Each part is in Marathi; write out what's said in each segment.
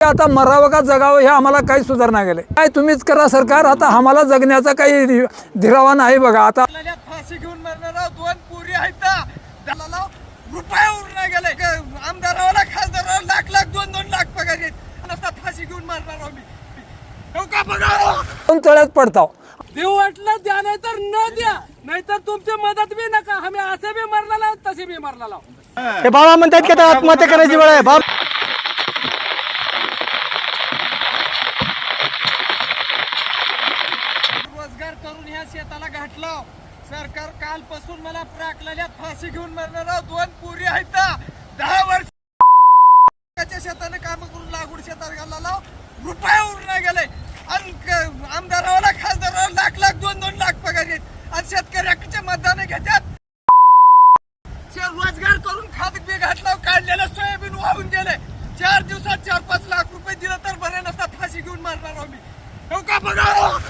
आता मरावं का जगावं हे आम्हाला काही सुधारणा गेले काय तुम्हीच करा सरकार आता आम्हाला जगण्याचा काही धीरावा नाही बघा. आता फाशी घेऊन मरणारा दोन पुरी आहेत रुपये गेले. आमदाराला खासदाराला लाख लाख दोन दोन लाख पगार नसता फाशी घेऊन मारणार आम्ही का बघा दोन तळ्यात पडताव. देऊ वाटलं द्या नाही तर न द्या. नाहीतर तुमची मदत बी नका. आम्ही असे बी मरला तसे बी मरला हे बाबा म्हणतात की आता आत्महत्या करायची वेळ आहे. बाब रोजगार हाताला ह्या घातलं. सरकार कालपासून मला प्राकलेल्या फाशी घेऊन मरणारा दोन पुरी आहेत दहा वर्ष शेताने काम करून लागूड शेतात घालायला रुपया उरून गेले. आणि आमदाराला खासदाराला लाख लाख दोन दोन लाख पगार आहेत. आणि शेतकऱ्याचे मतदान घेतात. रोजगार करून खात बी घातला काढलेलं सोयाबीन वाहून गेले. चार दिवसात चार पाच लाख रुपये दिलं तर बरे नसता. फाशी घेऊन मारणार आम्ही हो का बघा?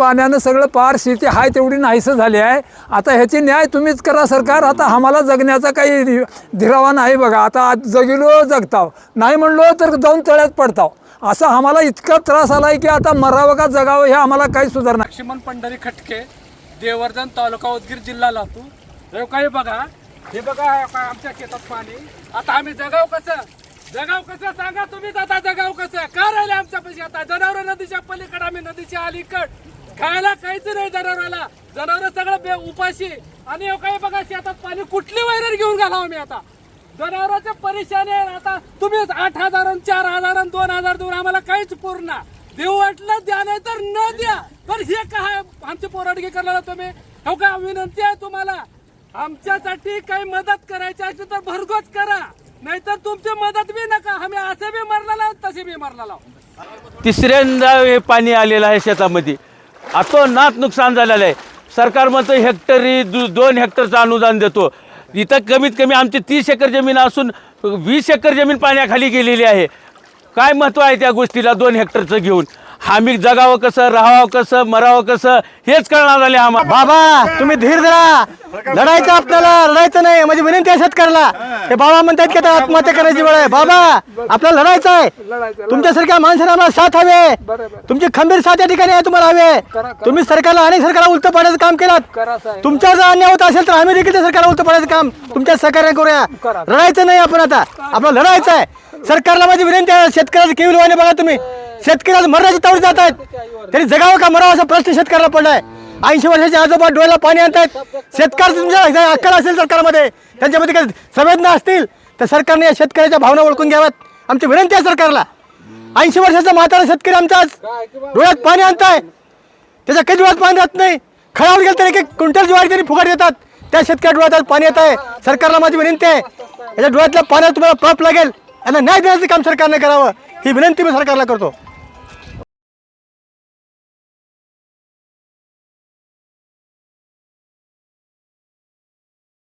पाण्यानं सगळं पार शेती आहे तेवढी नाहीसं झाली आहे. आता ह्याची न्याय तुम्हीच करा सरकार. आता आम्हाला जगण्याचा काही धिरावा नाही बघा. आता आज जगिलो जगताव. नाही म्हणलो तर जाऊन तळ्यात पडताव. असं आम्हाला इतका त्रास आला आहे की आता मरावं का जगावं हे आम्हाला काही सुधारणा लक्ष्मण पंढरी खटके देवर्धन तालुका उदगीर जिल्हा लातूर. हे काही बघा. हे बघा आमच्या शेतात पाणी. आता आम्ही जगाव कसं? जगाव कसं? सांगा तुम्हीच आता जगाव कसं? का राहिले आमच्या पैसे? आता जनावर नदीच्या पलीकडे आम्ही नदीच्या अलीकड. खायला काहीच नाही जनावराला. जनावर सगळं बे उपाशी. आणि हे काही बघा शेतात पाणी कुठली वैरण घेऊन घालावं आम्ही आता? जनावरांचे परेशानी आहे आता. तुम्हीच आठ हजार आणि चार हजार आणि दोन हजार देऊन आम्हाला काहीच पूर्ण देऊ वाटलं द्या नाही तर न द्या. पण हे काय आमची पोराडगी करणार तुम्ही? हो का? विनंती आहे तुम्हाला. आमच्यासाठी काही मदत करायची असेल तर भरघोस करा. नाहीतर तुमची मदत बी नका. आम्ही असे बी मरला तसे बी मरला तिसऱ्यांदा हे पाणी आलेलं आहे शेतामध्ये. अतोनात नुकसान झालेलं आहे. सरकार म्हणतं हेक्टरी दु दोन हेक्टरचं अनुदान देतो. इथं कमीत कमी आमची तीस एकर जमीन असून वीस एकर जमीन पाण्याखाली गेलेली आहे. काय महत्त्व आहे त्या गोष्टीला दोन हेक्टरचं घेऊन? आम्ही जगावं कसं राहावं कसं मरावं कसं हेच कळणार झाले आम्हाला बाबा तुम्ही धीर धरा. लढायचं आपल्याला लढायचं नाही. म्हणजे विनंती आहे शेतकऱ्याला. हे. बाबा म्हणतात की आता आत्महत्या करायची वेळ आहे. बाबा आपल्याला लढायचं आहे. तुमच्यासारख्या माणसाला आम्हाला साथ हवे. तुमची खंबीर साथ या ठिकाणी आहे तुम्हाला हवे. तुम्ही सरकारला अनेक सरकारला उलट पाडायचं काम केलं तुमच्यावर जर अन्याय होत असेल तर आम्ही देखील सरकारला उलट पाडायचं काम तुमच्या सहकार्य करूया. लढायचं नाही आपण आता. आपल्याला लढायचं आहे. सरकारला माझी विनंती आहे शेतकऱ्याचं वाणी बघा तुम्ही. शेतकऱ्याला मरणाची तावडी जात आहेत. त्यांनी जगावं का मरावं असा प्रश्न शेतकऱ्याला पडलाय? ऐंशी वर्षाचे आजोबा डोळ्याला पाणी आणतात शेतकरी तुमच्या अक्कल असेल सरकारमध्ये त्यांच्यामध्ये काही संवेदना असतील तर सरकारने या शेतकऱ्याच्या भावना ओळखून घ्याव्यात. आमची विनंती आहे सरकारला. ऐंशी वर्षाचा म्हातारा शेतकरी आमचा आज डोळ्यात पाणी आणताय. त्याच्या काही डोळ्यात पाणी जात नाही. खळावर गेलं तरी एक क्विंटल ज्वारी तरी फुगाट देतात. त्या शेतकऱ्या डोळ्यात आज पाणी येत आहे. सरकारला माझी विनंती आहे. याच्या डोळ्यातल्या पाण्यात तुम्हाला पाप लागेल. यांना न्याय देण्याचं काम सरकारने करावं. ही विनंती मी सरकारला करतो.